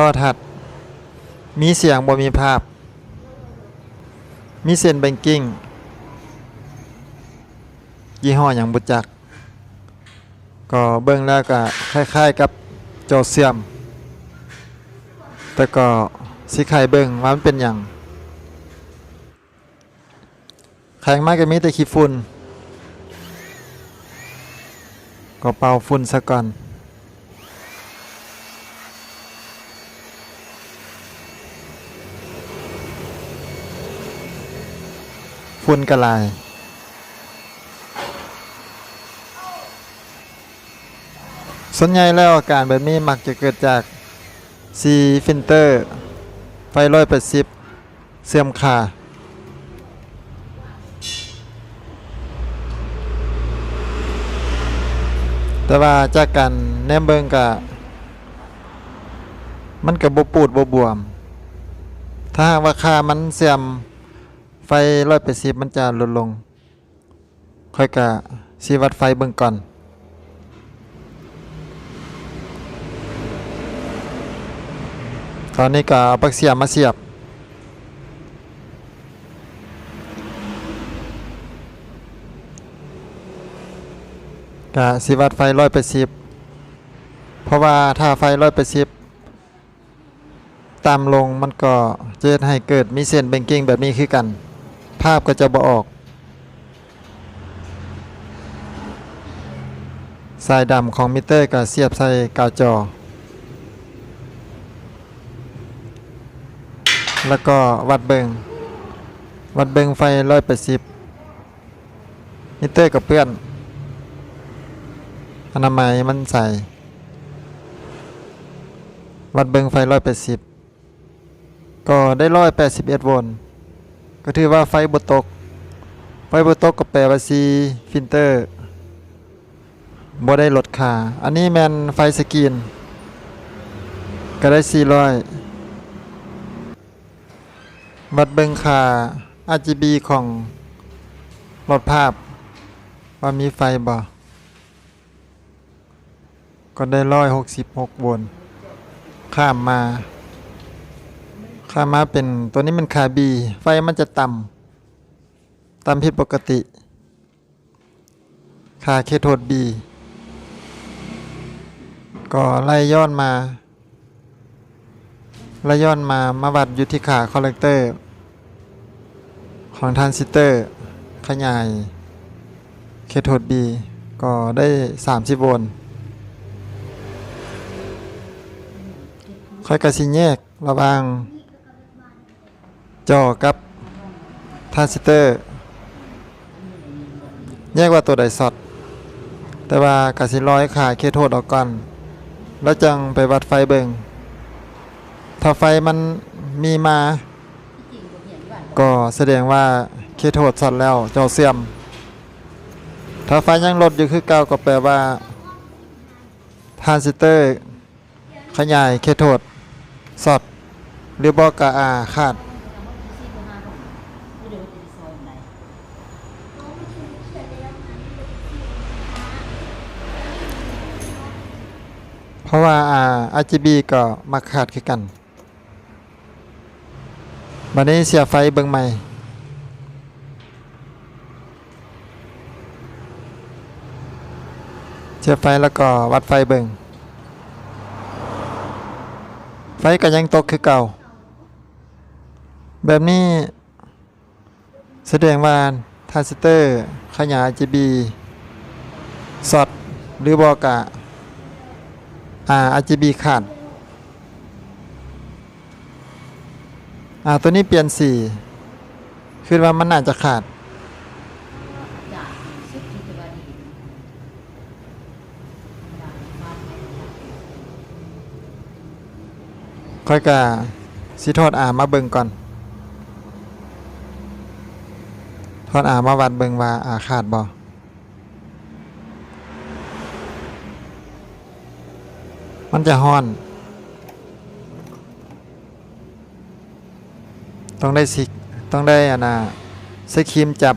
ทอทัดมีเสียงบ่มีภาพ มีเส้นแบงกิ้ง ยี่ห้ออย่างบุจัก ก็เบิ่งแล้วก็คล้ายๆกับโจเซียม แต่ก็สิไข่เบิ่งว่ามันเป็นอย่างแข็งมากก็มีแต่ขี้ฝุ่นก็เป่าฝุ่นซะก่อน ฝุ่นกระลาย ส่วนใหญ่แล้วอาการแบบนี้มักจะเกิดจากซีฟิลเตอร์ไฟร้อยแปดสิบเสื่อมค่าแต่ว่าจากการแนมเบิงกะมันกับบปูดบบวม ถ้าหากว่าค่ามันเสื่อม ไฟร้อยแปดสิบมันจะลดลง ค่อยกะสีวัดไฟเบิ่งก่อน ตอนนี้ก็เอาปลักเสียบมาเสียบ กะสิวัดไฟร้อยแปดสิบเพราะว่าถ้าไฟร้อยแปดสิบต่ำลงมันก็จะเฮ็ดให้เกิดมีเส้นเบงกิ้งแบบนี้คือกันาพก็จะบ่ออก สายดำของมิเตอร์ก็เสียบใส่กาวจอ แล้วก็วัดเบิง วัดเบิงไฟร้อยแปดสิบมิเตอร์กับเพื่อน อนามัยมันใส่ วัดเบิงไฟร้อยแปดสิบก็ได้ร้อยแปดสิบเอ็ดโวลต์ ก็ถือว่าไฟบตก ไฟบตกก็แปลว่าซีฟิลเตอร์บ่ได้ลดค่าอันนี้แมนไฟสกรีน ก็ได้สี่ร้อยวัดเบิงค่า RGB ของหลอดภาพ ว่ามีไฟบ่ก็ได้ร้อยหกสิบหกโวลต์ข้ามมา ข้ามาเป็นตัวนี้มันคาบี ไฟมันจะต่ำต่ำผิดปกติคาเคโทดบีก็ไล่ย้อนมาไล่ย้อนมามาวัดอยู่ที่ขาคอลเลกเตอร์ ของทรานซิสเตอร์ ขยายเคโทดบีก็ได้ 30 โวลต์ค่อยกระสิแยกระวาง จอกับทรานซิสเตอร์แยกว่าตัวใดสอดแต่ว่ากระสิร้อยขาเคโทดออกก่อน แล้วจังไปวัดไฟเบิงถ้าไฟมันมีมา ก็แสดงว่าเคโทดสอดแล้วเจ้าเสื่อม ถ้าไฟยังลดอยู่คือเก่าก็แปลว่าทรานซิสเตอร์ ขยายเคโทดสอดหรือบอกกะอาขาด เพราะว่าอ่า RGB ก็มาขาดคือกันบัดนี้เสียไฟเบิ่งใหม่เสียไฟแล้วก็วัดไฟเบิ่งไฟก็ยังตกคือเก่า แบบนี้ แสดงว่าทรานซิสเตอร์ขยาย RGB สอดหรือบอกะ อ่า RGB ขาดอ่าตัวนี้เปลี่ยนสีคือว่ามันน่าจะขาด ค่อยกะสิทอดอามาเบิ่งก่อน ทอดอามาวัดเบิ่งว่าอาขาดบ่ มันจะฮ้อน ต้องได้สิต้องได้อันน่ะใส่ครีมจับ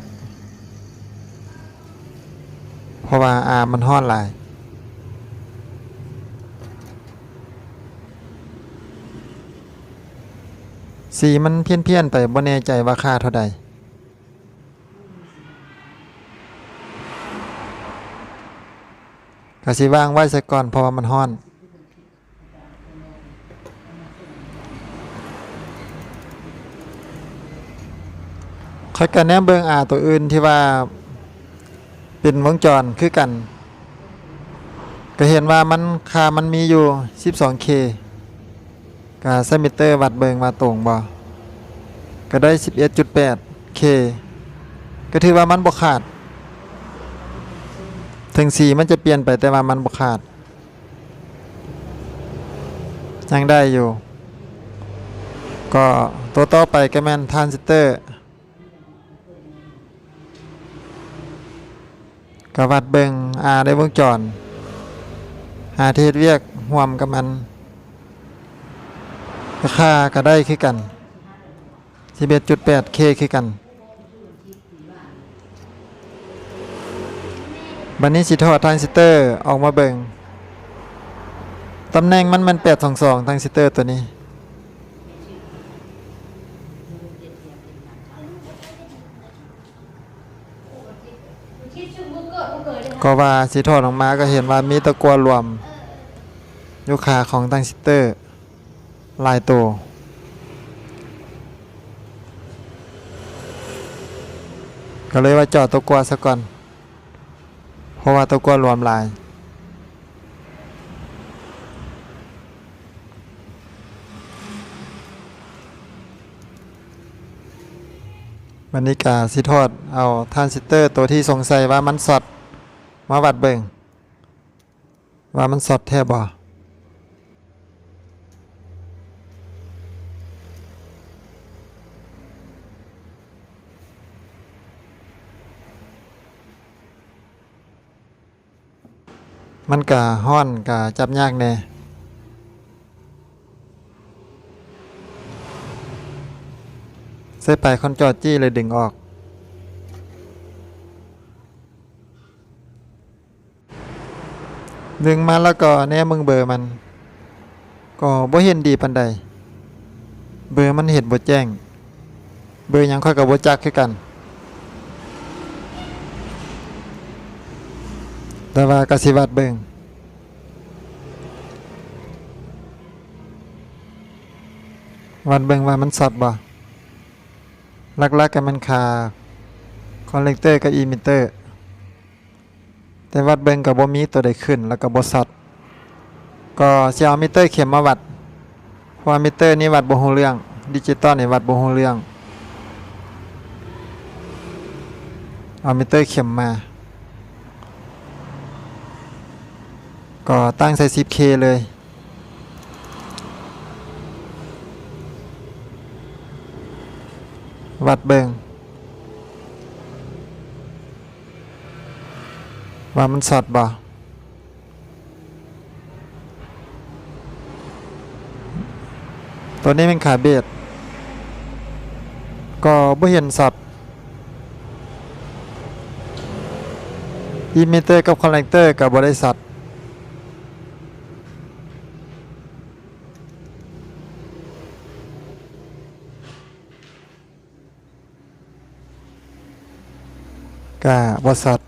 เพราะว่าอามันฮ้อนหลายสีมันเพี้ยนๆไปบ่แน่ใจว่าค่าเท่าใดก็สิว่างไว้ซะก่อนเพราะว่ามันฮ้อน คอยกันแนมเบิงอาตัวอื่นที่ว่าเป็นวงจรคือกัน ก็เห็นว่ามันค่ามันมีอยู่ 12K ก็ใช้มิเตอร์วัดเบิงว่าตรงบ่ก็ได้ 11.8K ก็ถือว่ามันบ่ขาด ถึงสีมันจะเปลี่ยนไปแต่ว่ามันบ่ขาด ยังได้อยู่ ก็ตัวต่อไปก็แม่นทรานซิสเตอร์ ก็วัดเบิงอาได้วงจร หาเทศเวียกห่วมกับมันราคาก็ได้คือกัน 11.8K คือกันบันนี้สิทอดทรานซิสเตอร์ออกมาเบิงตำแหน่งมันมัน822ทานซิสเตอร์ตัวนี้ ก็ว่าสิทอดออกมาก็เห็นว่ามีตะกัวรวมยูคาของตังซิสเตอร์ลายตัวก็เลยว่าเจอดตะกัวซะก่อน เพราะว่าตะกัวรวมลาย บรรยากาสิทอด เอาทานซิสเตอร์ตัวที่สงสัยว่ามันสดมาวัดเบิงว่ามันสดแท้บ่มันกะห้อนกะจับยากแน่ ใส่ไปคอนจอจี้เลยดึงออก ดึงมาแล้วก็แน่มึงเบอร์มัน ก็บ่เห็นดีปานใด เบอร์มันเห็นบ่แจ้ง เบอร์ยังค่อยกับบ่จักคือกัน แต่ว่ากสิวัดเบิงวัดเบิงว่ามันสดบ่ ลักๆกันมันคาคอนเลกเตอร์กับอีมิเตอร์ แต่วัดเบิงกับบ่มีตัวใดขึ้น แล้วก็บ่สัดก็สิเอามิเตอร์เข็มมาวัดเพราะว่ามิเตอร์นี่วัดบ่ฮู้เรื่อง ดิจิตอลนี่วัดบ่ฮู้เรื่อง เอามิเตอร์เข็มมา ก็ตั้งใส่ 10K เลย วัดเบิงว่ามันสอดบ่ตัวนี้เป็นขาเบียดก็บ่เห็นสับอิมิเตอร์กับคอนเลกเตอร์กับบริษัท วสัต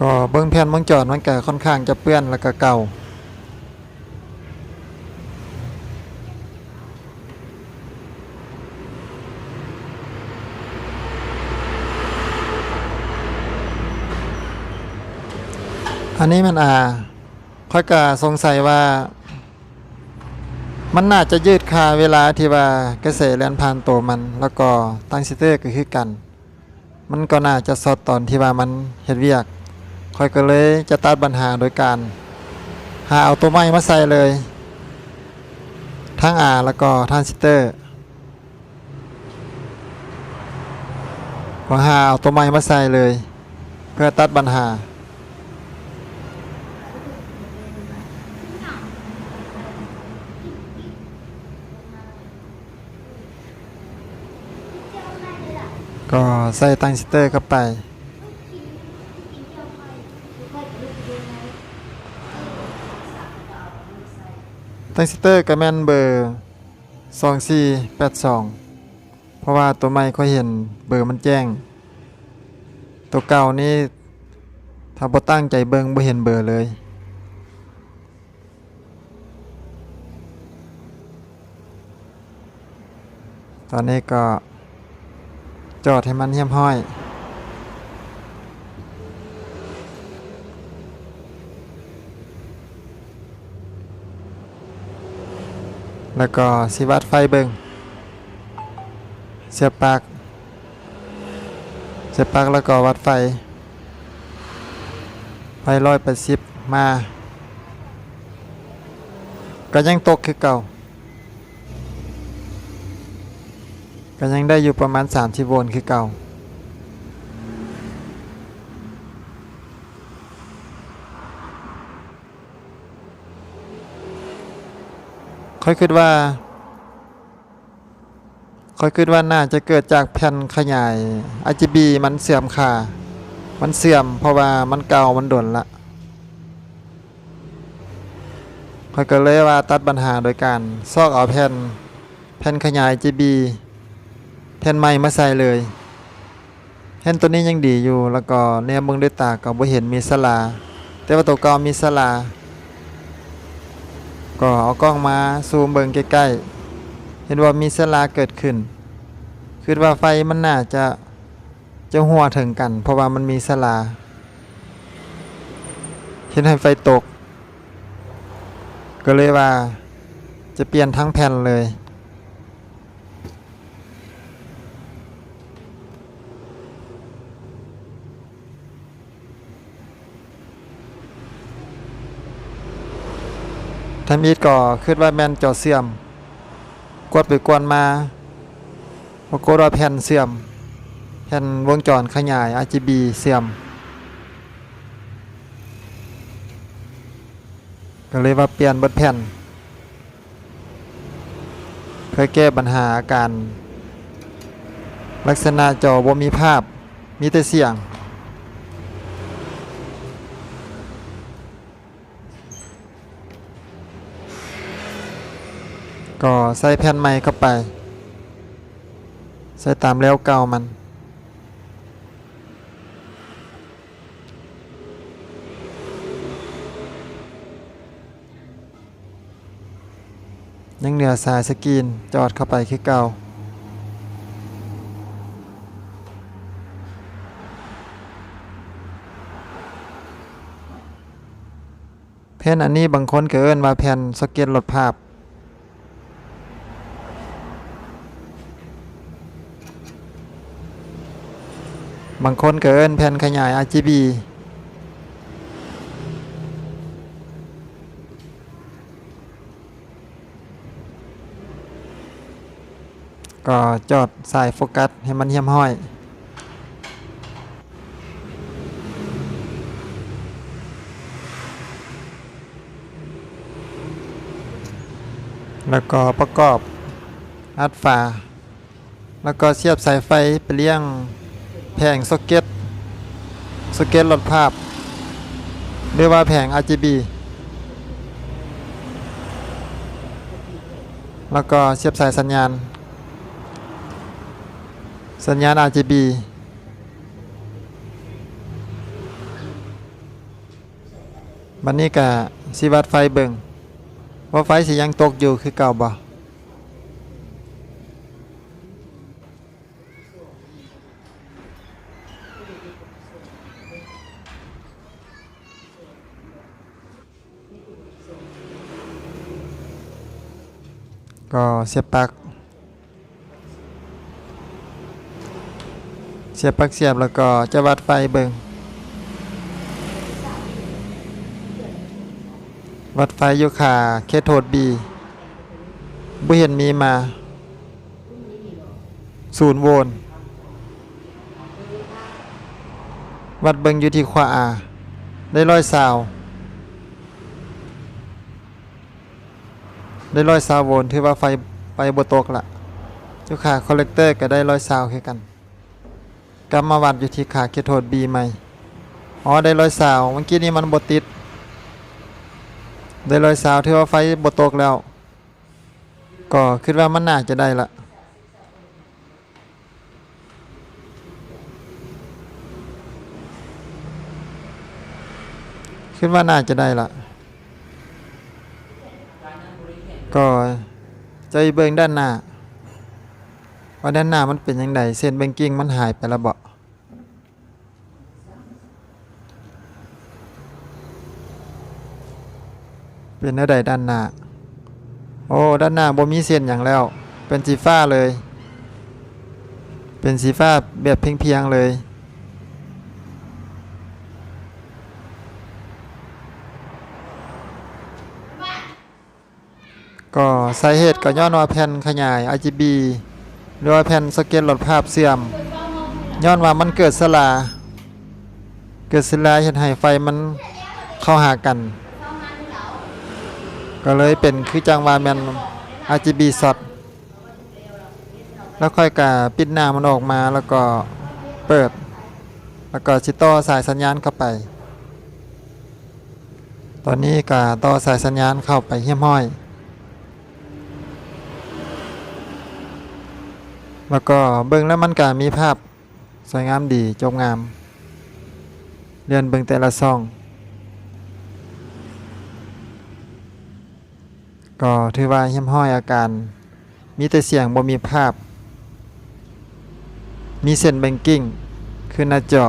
ก็เบิ้งแผ่นเบิ้งจอดมันก็ค่อนข้างจะเปื้อนแล้วก็เก่า อันนี้มันอ่าค่อยก็สงสัยว่า มันน่าจะยืดคาเวลาที่ว่ากระแสแลนผ่านตัวมัน แล้วก็ตั้งซิเตอร์ก็คือกัน มันก็น่าจะสดตอนที่ว่ามันเฮ็ดเวียกค่อยก็เลยจะตัดปัญหาโดยการ หาเอาตัวไม้มาใส่เลย ทั้งอ่าแล้วก็ทรานซิสเตอร์ก็หาเอาตัวไม้มาใส่เลย เพื่อตัดปัญหา ก็ใส่ตังซิสเตอร์เข้าไป ตังซิสเตอร์ก็แม่นเบอร์ 2482 เพราะว่าตัวใหม่ค่อยเห็นเบอร์มันแจ้ง ตัวเก่านี่ถ้าบ่ตั้งใจเบิงบ่เห็นเบอร์เลยตอนนี้ก็ จอดให้มันเหี่ยมห้อย แล้วก็สิวัดไฟเบิงเสียบปลั๊กเสียบปลั๊กแล้วก็วัดไฟ ไฟร้อยแปดสิบมา ก็ยังตกคือเก่า ก็ยังได้อยู่ประมาณ 30 โวลต์คือเก่า ค่อยคิดว่า ค่อยคิดว่าน่าจะเกิดจากแผ่นขยาย RGB มันเสื่อมค่า มันเสื่อมเพราะว่ามันเก่ามันดนละค่อยก็เลยว่าตัดปัญหาโดยการซอกเอาแผ่นแผ่นขยาย RGB แผ่นใหม่มาใส่เลยแผ่นตัวนี้ยังดีอยู่แล้วก็แนวเบิ่งด้วยตาก็บ่เห็นมีสลา แต่ว่าตัวก่ามีสลา ก็เอากล้องมาซูมเบิ่งใกล้ๆเห็นว่ามีสลาเกิดขึ้นคิดว่าไฟมันน่าจะจะหัวถึงกัน เพราะว่ามันมีสลา เห็นให้ไฟตก ก็เลยว่าจะเปลี่ยนทั้งแผ่นเลย ทำอีทก็คิดว่าแม่นจอเสื่อม กดไปกวนมาปรากฏว่าแผ่นเสื่อม แผ่นวงจรขยาย RGB เสื่อม ก็เลยว่าเปลี่ยนบดแผ่น เพื่อแก้ปัญหาอาการ ลักษณะจอบ่มีภาพมีแต่เสียง ก็ใส่แผ่นใหม่เข้าไป ใส่ตามแล้วเก่ามัน ยังเหนือสายสกรีนจอดเข้าไปคือเก่าแผ่นอันนี้บางคนเอิ้นว่าแผ่นสเก็ตลดภาพ บางคนเอิ้นแผ่นขยาย RGB ก็จอดสายโฟกัสให้มันเหี่ยมห้อย แล้วก็ประกอบอัดฝา แล้วก็เสียบสายไฟไปเลี้ยง แผงซ็อกเก็ตซ็อกเก็ตหลอดภาพเรียกว่าแผง RGB แล้วก็เสียบสายสัญญาณ สัญญาณ RGB บันนี้ก็สิวัดไฟเบิงว่าไฟสิยังตกอยู่คือเก่าบ่ ก็เสียบปลั๊กเสียบปลั๊กเสียบแล้วก็จะวัดไฟเบิงวัดไฟอยู่ขาเคโทดบีบ่เห็นมีมาศูนย์โวลต์วัดเบิงอยู่ที่ขวาอาได้ร้อยสาว ได้ร้อยซาวโวลต์ถือว่าไฟไฟบตกละเจ้าคอลเลกเตอร์ก็ได้ร้อยซาวคือกันกลับมาวัดอยู่ที่ขาเคโทษ B ใหม่อ๋อได้ร้อยสาวเมื่อกี้นี้มันบติด ได้ร้อยสาวถือว่าไฟบตกแล้ว ก็คิดว่ามันน่าจะได้ละคิดว่าน่าจะได้ละ ก็ใจเบิ่งด้านหน้าว่าด้านหน้ามันเป็นยังไงเส้นแบงกิ้งมันหายไปแล้วบ่เป็นอะไรด้านหน้า โอ้ด้านหน้าบ่มีเส้นอย่างแล้ว เป็นสีฟ้าเลย เป็นสีฟ้าแบบเพียงๆเลย ก็สาเหตุก็ย้อนว่าแผ่นขยาย RGB หรือว่าแผ่นสเก็ตลดภาพเสื่อมย้อนว่ามันเกิดสลา เกิดสลาเห็นให้ไฟมันเข้าหากัน ก็เลยเป็นคือจังว่าแมน RGB สดแล้วค่อยกะปิดหน้ามันออกมาแล้วก็เปิด แล้วก็ชิต่อสายสัญญาณเข้าไป ตอนนี้กะต่อสายสัญญาณเข้าไปเฮี้ยมห้อย แล้วก็เบิ่งแล้วมันก็มีภาพสวยงามดีจบงาม เรียนเบิ่งแต่ละซอง ก็ถือว่าเหี้ยมห้อยอาการ มีแต่เสียงบ่มีภาพ มีเส้นแบงกิ้งคือหน้าจอ